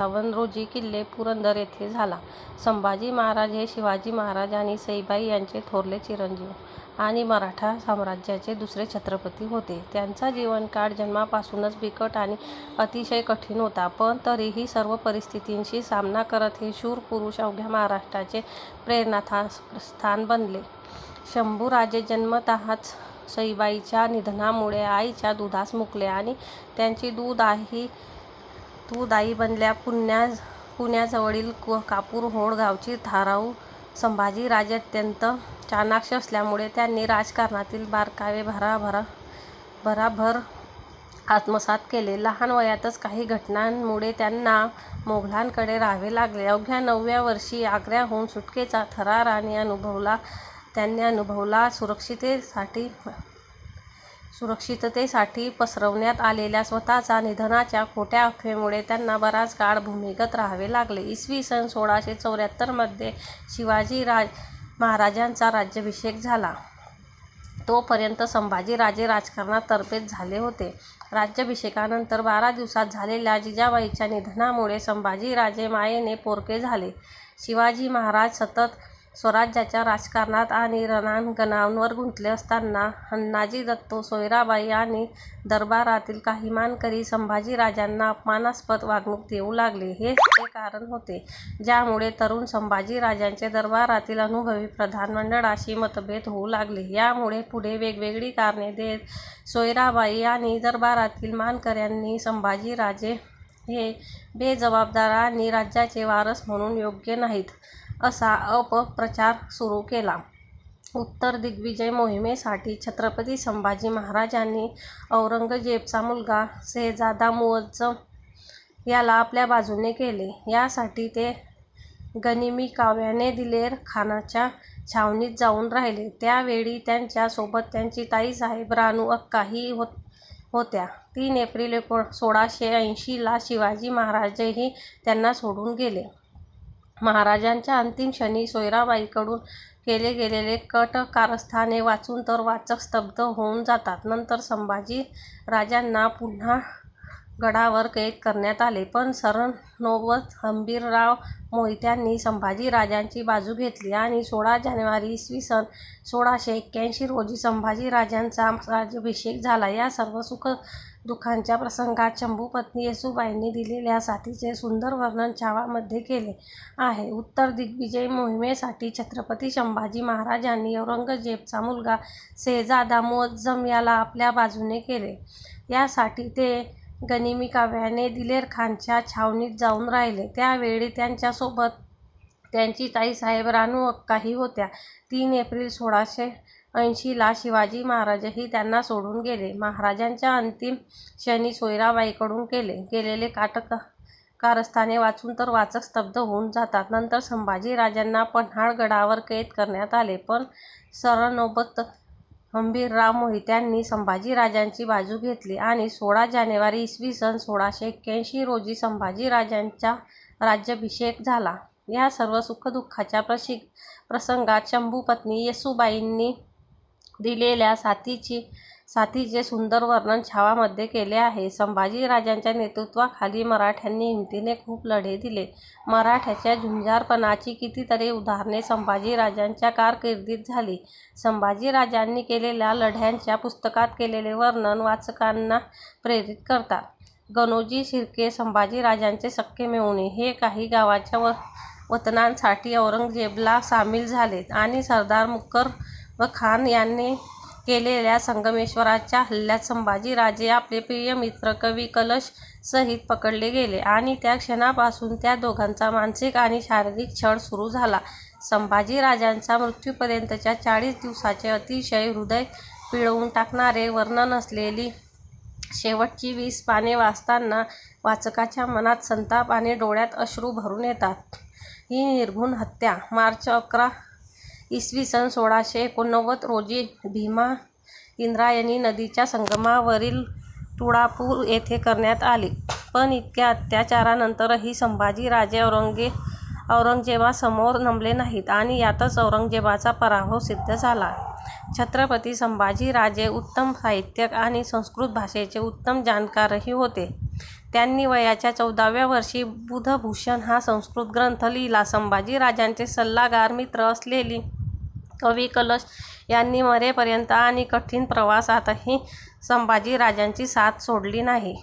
सत्तावन्न रोजी किल्ले पुरंदर येथे झाला. संभाजी महाराज हे शिवाजी महाराज आणि सईबाई यांचे थोरले चिरंजीव आणि मराठा साम्राज्याचे दुसरे छत्रपती होते. त्यांचा जीवनकाळ जन्मापासूनच बिकट आणि अतिशय कठीण होता. पण तरीही सर्व परिस्थितींशी सामना करत हे शूर पुरुष अवघ्या महाराष्ट्राचे प्रेरणाथा स्थान बनले. शंभूराजे जन्मतःच सईबाईच्या निधनामुळे आईच्या दुधास मुकले आणि त्यांची दूध आई बनल्या. पुण्याजवळील कापूरहोळ गावची थोरात संभाजीराजे अत्यंत चाणाक्ष असल्यामुळे त्यांनी राजकारणातील बारकावे भराभरा भराभर आत्मसात केले. लहान वयातच काही घटनांमुळे त्यांना मोगलांकडे राहावे लागले. अवघ्या नवव्या वर्षी आग्र्याहून सुटकेचा थरार आणि अनुभवला त्यांनी अनुभवला. सुरक्षितेसाठी सुरक्षिततेसाठी पसरवण्यात आलेल्या स्वतःच्या निधनाच्या खोट्या अफवेमुळे त्यांना बराच काळ भूमिगत राहावे लागले. इसवी सन सोळाशे चौऱ्याहत्तरमध्ये शिवाजी महाराजांचा राज्याभिषेक झाला. तोपर्यंत संभाजीराजे राजकारणात तरबेज झाले होते. राज्याभिषेकानंतर बारा दिवसात झालेल्या जिजाबाईच्या निधनामुळे संभाजीराजे मायेने पोरके झाले. शिवाजी महाराज सतत स्वराज्याच्या राजकारणात आणि रणांगणावर गुंतले असताना अण्णाजी दत्तो, सोयराबाई आणि दरबारातील काही मानकरी संभाजीराजांना अपमानास्पद वागणूक देऊ लागले. हेच ते कारण होते ज्यामुळे तरुण संभाजीराजांचे दरबारातील अनुभवी प्रधानमंडळाशी मतभेद होऊ लागले. यामुळे पुढे वेगवेगळी कारणे देत सोयराबाई आणि दरबारातील मानकऱ्यांनी संभाजीराजे हे बेजबाबदार आणि राज्याचे वारस म्हणून योग्य नाहीत असा अपप्रचार सुरू केला. उत्तर दिग्विजय मोहिमेसाठी छत्रपती संभाजी महाराजांनी औरंगजेबचा मुलगा सेहजादा मुअज्जम याला आपल्या बाजूने केले. यासाठी ते गनिमी काव्याने दिलेर खानाच्या छावणीत जाऊन राहिले. त्यावेळी त्यांच्यासोबत त्यांच्यासोबत त्यांची ताईसाहेब राणू अक्काही होत्या. तीन एप्रिल सोळाशे ऐंशीला शिवाजी महाराजही त्यांना सोडून गेले. महाराजांच्या अंतिम क्षणी सोयराबाईंकडून केले गेलेले कट कारस्थाने वाचून तर वाचक स्तब्ध होऊन जातात. नंतर संभाजी राजांना पुन्हा गडावर कैद करण्यात आले. पण सरनोबत हंबीरराव मोहित्यांनी संभाजीराजांची बाजू घेतली आणि सोळा जानेवारी इ. स. सोळाशे एक्क्याऐंशी रोजी संभाजीराजांचा राज्याभिषेक झाला. या सर्व दुःखांच्या प्रसंगात प्रसंगात शंभूपत्नी येसुबाईंनी दिलेल्या साथीचे सुंदर वर्णन छावामध्ये केले आहे. उत्तर दिग्विजय मोहिमेसाठी छत्रपती संभाजी महाराजांनी औरंगजेबचा मुलगा सेजादा मुअज्जम याला आपल्या बाजूने केले. यासाठी ते गनिमी काव्याने दिलेर खानच्या छावणीत जाऊन राहिले. त्यावेळी त्यांच्यासोबत त्यांची ताईसाहेब रानू अक्काही होत्या. तीन एप्रिल सोळाशे ऐंशीला शिवाजी महाराजही त्यांना सोडून गेले. महाराजांच्या अंतिम क्षणी सोयराबाईंकडून केले गेलेले काटक कारस्थाने वाचून तर वाचक स्तब्ध होऊन जातात. नंतर संभाजीराजांना पन्हाळगडावर कैद करण्यात आले. पण सरनोबत हंबीरराव मोहित्यांनी संभाजीराजांची बाजू घेतली आणि सोळा जानेवारी इसवी सन सोळाशे एक्क्याऐंशी रोजी संभाजीराजांचा राज्याभिषेक झाला. या सर्व सुखदुःखाच्या प्रसंगात शंभूपत्नी येसुबाईंनी दिलेल्या साथीची साथीचे सुंदर वर्णन छावामध्ये केले आहे. संभाजीराजांच्या नेतृत्वाखाली मराठ्यांनी हिमतीने खूप लढे दिले. मराठ्याच्या झुंजारपणाची कितीतरी उदाहरणे संभाजीराजांच्या कारकिर्दीत झाली. संभाजीराजांनी केलेल्या लढ्यांच्या पुस्तकात केलेले वर्णन वाचकांना प्रेरित करतात. गणोजी शिर्के, संभाजीराजांचे सख्खे मिळवणे हे काही गावाच्या व वतनांसाठी औरंगजेबला सामील झाले आणि सरदार व खान यांनी केलेल्या संगमेश्वराच्या हल्ल्यात संभाजीराजे आपले प्रिय मित्र कवी कलश सहित पकडले गेले आणि त्या क्षणापासून त्या दोघांचा मानसिक आणि शारीरिक छळ सुरू झाला. संभाजीराजांचा मृत्यूपर्यंतच्या चाळीस दिवसाचे अतिशय हृदय पिळवून टाकणारे वर्णन असलेली शेवटची वीस पाने वाचताना वाचकाच्या मनात संताप आणि डोळ्यात अश्रू भरून येतात. ही निर्घुण हत्या मार्च अकरा इसवी सन सोळाशे एकोणनव्वद रोजी भीमा इंद्रायणी नदीच्या संगमावरील तुळापूर येथे करण्यात आली. पण इतक्या अत्याचारानंतरही संभाजीराजे औरंगजेबासमोर नमले नाहीत आणि यातच औरंगजेबाचा पराभव सिद्ध झाला. छत्रपती संभाजीराजे उत्तम साहित्यक आणि संस्कृत भाषेचे उत्तम जाणकारही होते. त्यांनी वयाच्या चौदाव्या वर्षी बुधभूषण हा संस्कृत ग्रंथ लिहिला. संभाजीराजांचे सल्लागार मित्र असलेली कवी कलश यांनी मरेपर्यंत आणि कठीण प्रवासातही संभाजीराजांची साथ सोडली नाही.